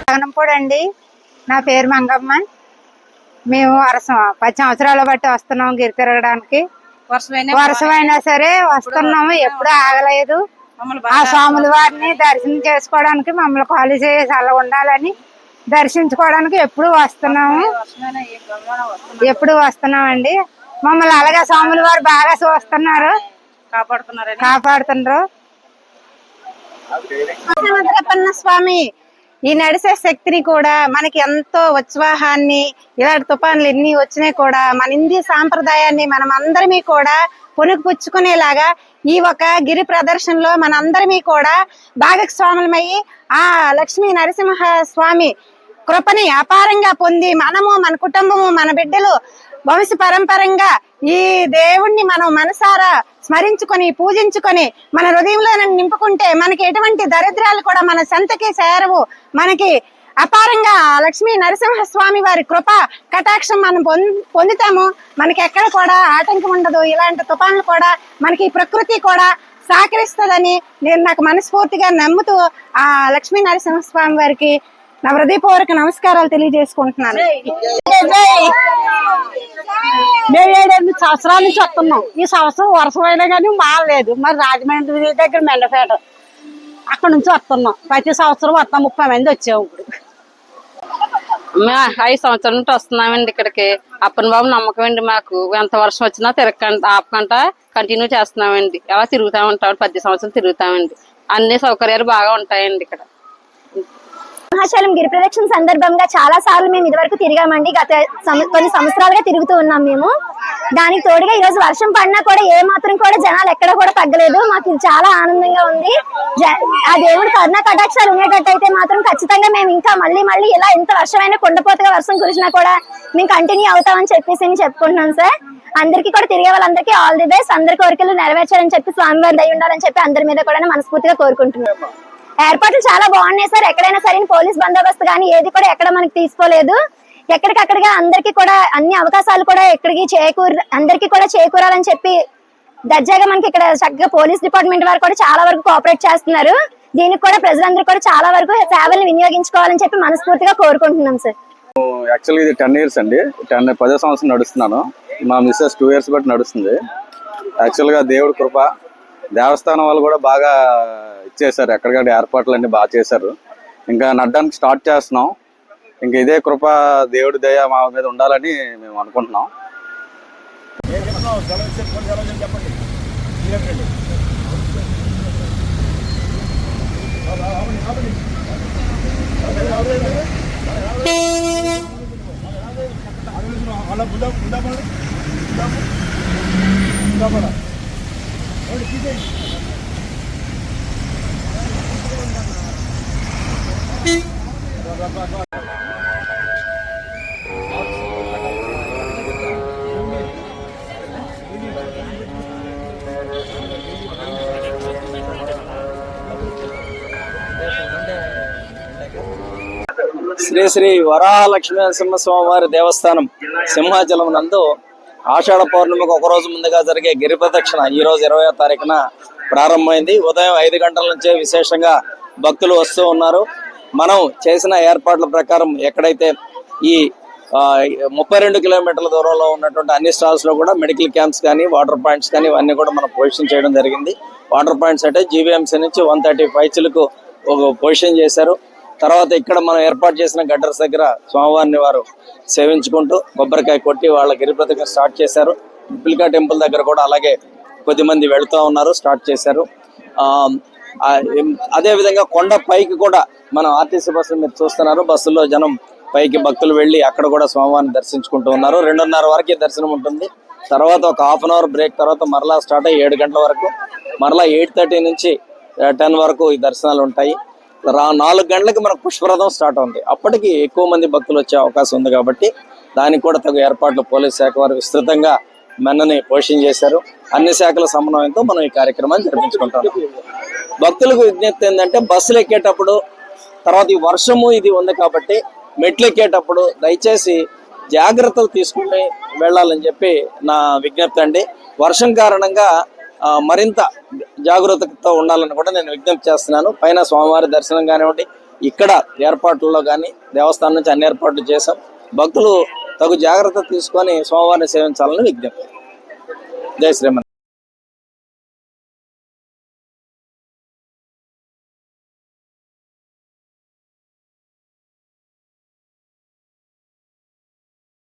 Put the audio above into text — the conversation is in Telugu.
జగనంపూడి అండి. నా పేరు మంగమ్మ. మేము అరసం పది సంవత్సరాల బట్టి వస్తున్నాం గిరి తిరగడానికి. వర్షమైన సరే వస్తున్నాము ఎప్పుడు ఆగలేదు. ఆ స్వాముల వారిని దర్శనం చేసుకోవడానికి మమ్మల్ని ఖాళీ చేసి అలా ఉండాలని దర్శించుకోవడానికి ఎప్పుడు వస్తున్నాము. ఎప్పుడు వస్తున్నామండి. మమ్మల్ని అలాగే స్వాముల వారు బాగా చూస్తున్నారు. కాపాడుతున్నారని. కాపాడుతుండ్రు సముద్రపన్న స్వామి ఈ నడిసే శక్తిని కూడా మనకి ఎంతో ఉత్సాహాన్ని ఇలాంటి తుఫాన్లు ఎన్ని వచ్చినాయి కూడా మన హిందీ సాంప్రదాయాన్ని మనం అందరిమీ కూడా పుణుకుపుచ్చుకునేలాగా ఈ ఒక గిరి ప్రదర్శనలో మనందరమీ కూడా భాగస్వాములమయ్యి ఆ లక్ష్మీ నరసింహ స్వామి కృపని అపారంగా పొంది మనము మన కుటుంబము మన బిడ్డలు వంశ పరంపరంగా ఈ దేవుణ్ణి మనం మనసారా స్మరించుకొని పూజించుకొని మన హృదయంలో నింపుకుంటే మనకి ఎటువంటి దరిద్రాలు కూడా మన సంతకి చేరవు. మనకి అపారంగా లక్ష్మీ నరసింహస్వామి వారి కృప కటాక్షం మనం పొందుతాము. మనకి ఎక్కడ కూడా ఆటంకం ఉండదు. ఇలాంటి తుఫాన్లు కూడా మనకి ప్రకృతి కూడా సహకరిస్తుందని నేను నాకు మనస్ఫూర్తిగా నమ్ముతూ ఆ లక్ష్మీ నరసింహస్వామి వారికి నా హృదయపూర్వక నమస్కారాలు తెలియజేసుకుంటున్నాను. మేము ఏడెనిమిది సంవత్సరాల నుంచి వస్తున్నాం. ఈ సంవత్సరం వర్షం అయినా కానీ మారలేదు. మరి రాజమండ్రి దగ్గర మెండపేట అక్కడ నుంచి వస్తున్నాం. ప్రతి సంవత్సరం వస్తాం. ముప్పై మంది వచ్చాము ఇప్పుడు. మేము ఐదు సంవత్సరాల నుండి వస్తున్నామండి ఇక్కడికి. అప్పని బాబు నమ్మకం అండి మాకు. ఎంత వర్షం వచ్చినా తిరగకంట ఆపకంట కంటిన్యూ చేస్తున్నామండి. అలా తిరుగుతా ఉంటాం పది సంవత్సరాలు తిరుగుతామండి. అన్ని సౌకర్యాలు బాగా ఉంటాయండి ఇక్కడ. సింహాచలం గిరి ప్రదక్షిణ సందర్భంగా చాలా సార్లు మేము ఇదివరకు తిరిగామండి. గత కొన్ని సంవత్సరాలుగా తిరుగుతూ ఉన్నాం మేము. దానికి తోడుగా ఈ రోజు వర్షం పడినా కూడా ఏ మాత్రం కూడా జనాలు ఎక్కడ కూడా తగ్గలేదు. మాకు ఇది చాలా ఆనందంగా ఉంది. జ- ఆ దేవుడు కరుణ కటాక్షాలు ఉండేటట్టయితే మాత్రం ఖచ్చితంగా మేము ఇంకా మళ్ళీ మళ్ళీ ఇలా ఎంత వర్షమైనా కుండపోతగా వర్షం కురిసినా కూడా మేము కంటిన్యూ అవుతామని చెప్పేసి నేను చెప్పుకుంటున్నాను సార్. అందరికీ కూడా తిరిగే వాళ్ళందరికీ ఆల్ ది బెస్ట్ అందరి కోరికలు నెరవేర్చాలని చెప్పి స్వామివారి దయ ఉండాలని చెప్పి అందరి మీద కూడా మనస్ఫూర్తిగా కోరుకుంటున్నాను. ఏర్పాట్లు చాలా బాగున్నాయి సార్. ఎక్కడైనా సరే పోలీస్ బందోబస్తు కానీ ఏది కూడా ఎక్కడ మనకి తీసుకోలేదు. ఎక్కడికక్కడిగా అందరికీ కూడా అన్ని అవకాశాలు కూడా ఎక్కడికి చేకూర అందరికీ కూడా చేకూరాలని చెప్పి దర్జాగా మనకి ఇక్కడ చక్కగా పోలీస్ డిపార్ట్మెంట్ వారు కూడా చాలా వరకు కోఆపరేట్ చేస్తున్నారు. దీనికి కూడా ప్రజలందరూ కూడా చాలా వరకు సేవల్ని వినియోగించుకోవాలని చెప్పి మనస్ఫూర్తిగా కోరుకుంటున్నాం సార్. యాక్చువల్గా ఇది టెన్ ఇయర్స్ అండి. టెన్ పదో సంవత్సరం నడుస్తున్నాను. మా మిస్సెస్ టూ ఇయర్స్ బట్టి నడుస్తుంది. యాక్చువల్గా దేవుడి కృప దేవస్థానం వాళ్ళు కూడా బాగా ఇచ్చేసారు ఎక్కడికక్కడ ఏర్పాట్లు అన్ని బాగా చేశారు. ఇంకా నడ్డానికి స్టార్ట్ చేస్తున్నాం. ఇంక ఇదే కృప దేవుడి దయ మా మీద ఉండాలని మేము అనుకుంటున్నాం. శ్రీ శ్రీ వరాహలక్ష్మీ నరసింహస్వామి వారి దేవస్థానం సింహాచలం నందు ఆషాఢ పౌర్ణమికి ఒక రోజు ముందుగా జరిగే గిరి ప్రదక్షిణ ఈ రోజు ఇరవయో తారీఖున ప్రారంభమైంది. ఉదయం ఐదు గంటల నుంచే విశేషంగా భక్తులు వస్తూ ఉన్నారు. మనం చేసిన ఏర్పాట్ల ప్రకారం ఎక్కడైతే ఈ ముప్పై రెండు కిలోమీటర్ల దూరంలో ఉన్నటువంటి అన్ని స్టాల్స్లో కూడా మెడికల్ క్యాంప్స్ కానీ వాటర్ పాయింట్స్ కానీ ఇవన్నీ కూడా మనం పొజిషన్ చేయడం జరిగింది. వాటర్ పాయింట్స్ అంటే జీవీఎంసీ నుంచి వన్ థర్టీ ఫైవ్ ఒక పొజిషన్ చేశారు తర్వాత ఇక్కడ మనం ఏర్పాటు చేసిన గడ్డర్స్ దగ్గర స్వామివారిని వారు సేవించుకుంటూ కొబ్బరికాయ కొట్టి వాళ్ళ గిరి స్టార్ట్ చేశారు. పిల్కా టెంపుల్ దగ్గర కూడా అలాగే కొద్దిమంది వెళుతూ ఉన్నారు స్టార్ట్ చేశారు. ఆ, అదే విధంగా కొండ పైకి కూడా మనం ఆర్టీసీ బస్సులు మీరు చూస్తున్నారు. బస్సుల్లో జనం పైకి భక్తులు వెళ్ళి అక్కడ కూడా స్వామివారిని దర్శించుకుంటూ ఉన్నారు. రెండున్నర వరకే దర్శనం ఉంటుంది. తర్వాత ఒక హాఫ్ అన్ అవర్ బ్రేక్ తర్వాత మరలా స్టార్ట్ అయ్యి ఏడు గంటల వరకు మరలా ఎయిట్ థర్టీ నుంచి టెన్ వరకు ఈ దర్శనాలు ఉంటాయి. రా నాలుగు గంటలకు మనకు పుష్పరథం స్టార్ట్ ఉంది అప్పటికి ఎక్కువ మంది భక్తులు వచ్చే అవకాశం ఉంది కాబట్టి దానికి కూడా తగు ఏర్పాట్లు పోలీస్ శాఖ వారు విస్తృతంగా మెన్నని పోషణ చేశారు. అన్ని శాఖల సమన్వయంతో మనం ఈ కార్యక్రమాన్ని జరిపించుకుంటాం. భక్తులకు విజ్ఞప్తి ఏంటంటే బస్సులు ఎక్కేటప్పుడు తర్వాత ఈ వర్షము ఇది ఉంది కాబట్టి మెట్లు ఎక్కేటప్పుడు దయచేసి జాగ్రత్తలు తీసుకుని వెళ్ళాలని చెప్పి నా విజ్ఞప్తి అండి. వర్షం కారణంగా మరింత జాగ్రత్తతో ఉండాలని కూడా నేను విజ్ఞప్తి చేస్తున్నాను. పైన స్వామివారి దర్శనం కానివ్వండి ఇక్కడ ఏర్పాట్లలో కానీ దేవస్థానం నుంచి అన్ని ఏర్పాట్లు చేశాం. భక్తులు తగు జాగ్రత్త తీసుకొని స్వామివారిని సేవించాలని విజ్ఞప్తి. జై శ్రీమన్